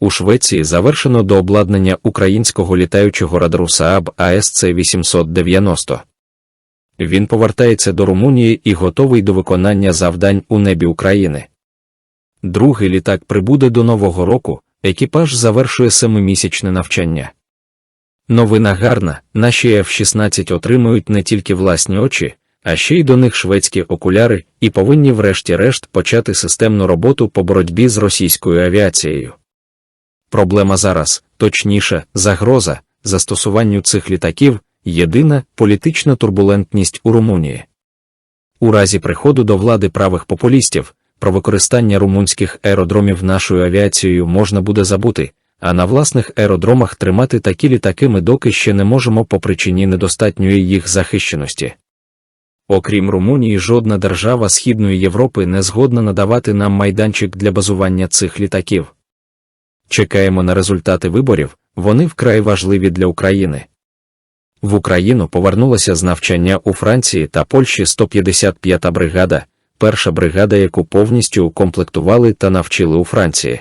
У Швеції завершено дообладнання українського літаючого радару Saab ASC-890. Він повертається до Румунії і готовий до виконання завдань у небі України. Другий літак прибуде до Нового року, екіпаж завершує семимісячне навчання. Новина гарна, наші F-16 отримують не тільки власні очі, а ще й до них шведські окуляри і повинні врешті-решт почати системну роботу по боротьбі з російською авіацією. Проблема зараз, точніше, загроза застосуванню цих літаків єдина політична турбулентність у Румунії. У разі приходу до влади правих популістів про використання румунських аеродромів нашою авіацією можна буде забути, а на власних аеродромах тримати такі літаки ми доки ще не можемо по причині недостатньої їх захищеності. Окрім Румунії, жодна держава Східної Європи не згодна надавати нам майданчик для базування цих літаків. Чекаємо на результати виборів, вони вкрай важливі для України. В Україну повернулася з навчання у Франції та Польщі 155-та бригада, перша бригада, яку повністю укомплектували та навчили у Франції.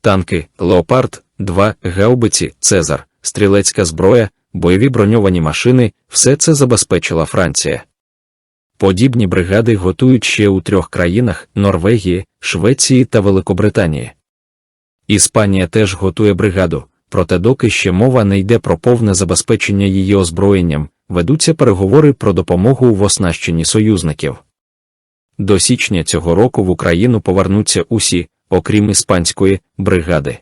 Танки, Леопард, 2, гаубиці, Цезар, стрілецька зброя, бойові броньовані машини все це забезпечила Франція. Подібні бригади готують ще у трьох країнах Норвегії, Швеції та Великобританії. Іспанія теж готує бригаду, проте доки ще мова не йде про повне забезпечення її озброєнням, ведуться переговори про допомогу в оснащенні союзників. До січня цього року в Україну повернуться усі, окрім іспанської, бригади.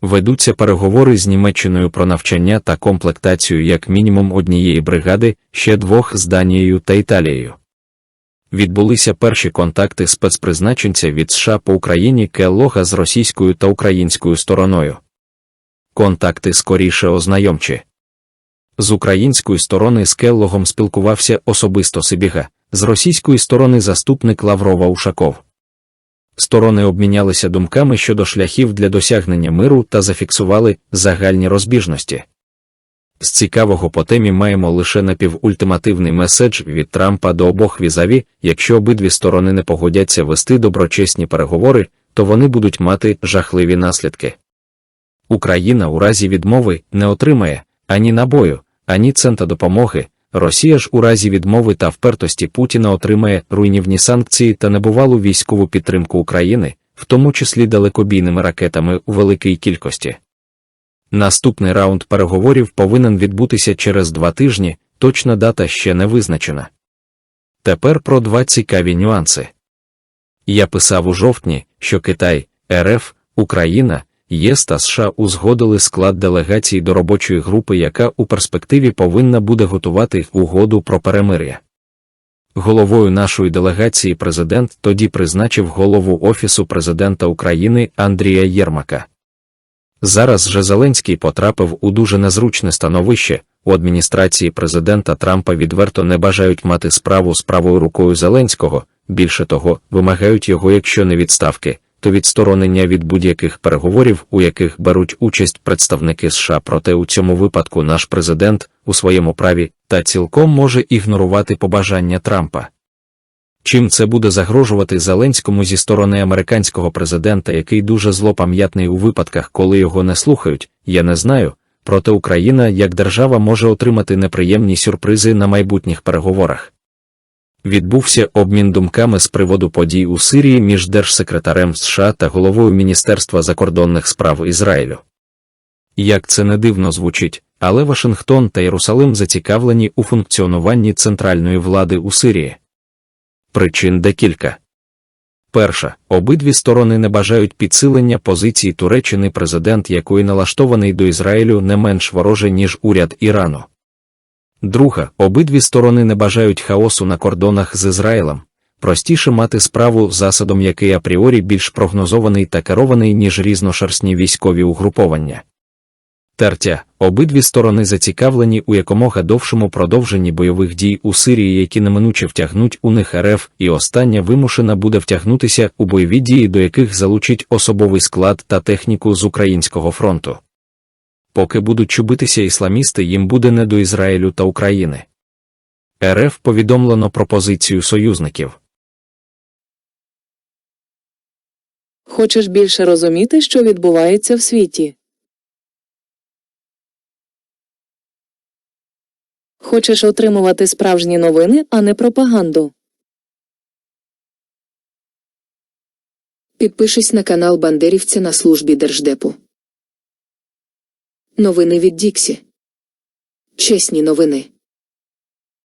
Ведуться переговори з Німеччиною про навчання та комплектацію як мінімум однієї бригади, ще двох з Данією та Італією. Відбулися перші контакти спецпризначенця від США по Україні Келлога з російською та українською стороною. Контакти скоріше ознайомчі. З української сторони з Келлогом спілкувався особисто Сибіга, з російської сторони заступник Лаврова Ушаков. Сторони обмінялися думками щодо шляхів для досягнення миру та зафіксували загальні розбіжності. З цікавого по темі маємо лише напівультимативний меседж від Трампа до обох візаві, якщо обидві сторони не погодяться вести доброчесні переговори, то вони будуть мати жахливі наслідки. Україна у разі відмови не отримає ані набою, ані цента допомоги. Росія ж у разі відмови та впертості Путіна отримає руйнівні санкції та небувалу військову підтримку України, в тому числі далекобійними ракетами у великій кількості. Наступний раунд переговорів повинен відбутися через два тижні, точна дата ще не визначена. Тепер про два цікаві нюанси. Я писав у жовтні, що Китай, РФ, Україна, ЄС та США узгодили склад делегації до робочої групи, яка у перспективі повинна буде готувати угоду про перемир'я. Головою нашої делегації президент тоді призначив голову Офісу президента України Андрія Єрмака. Зараз же Зеленський потрапив у дуже незручне становище. У адміністрації президента Трампа відверто не бажають мати справу з правою рукою Зеленського, більше того, вимагають його, якщо не відставки, то відсторонення від будь-яких переговорів, у яких беруть участь представники США. Проте у цьому випадку наш президент у своєму праві та цілком може ігнорувати побажання Трампа. Чим це буде загрожувати Зеленському зі сторони американського президента, який дуже злопам'ятний у випадках, коли його не слухають, я не знаю. Проте Україна як держава може отримати неприємні сюрпризи на майбутніх переговорах. Відбувся обмін думками з приводу подій у Сирії між держсекретарем США та головою Міністерства закордонних справ Ізраїлю. Як це не дивно звучить, але Вашингтон та Єрусалим зацікавлені у функціонуванні центральної влади у Сирії. Причин декілька. Перша, обидві сторони не бажають підсилення позиції Туреччини, президент якої налаштований до Ізраїлю не менш вороже, ніж уряд Ірану. Друга, обидві сторони не бажають хаосу на кордонах з Ізраїлем, простіше мати справу з засадом, який апріорі більш прогнозований та керований, ніж різношерстні військові угруповання. Тертя, обидві сторони зацікавлені у якомога довшому продовженні бойових дій у Сирії, які неминуче втягнуть у них РФ, і остання вимушена буде втягнутися у бойові дії, до яких залучить особовий склад та техніку з українського фронту. Поки будуть чубитися ісламісти, їм буде не до Ізраїлю та України. РФ повідомлено про позицію союзників. Хочеш більше розуміти, що відбувається в світі? Хочеш отримувати справжні новини, а не пропаганду? Підпишись на канал Бандерівця на службі Держдепу. Новини від Діксі. Чесні новини.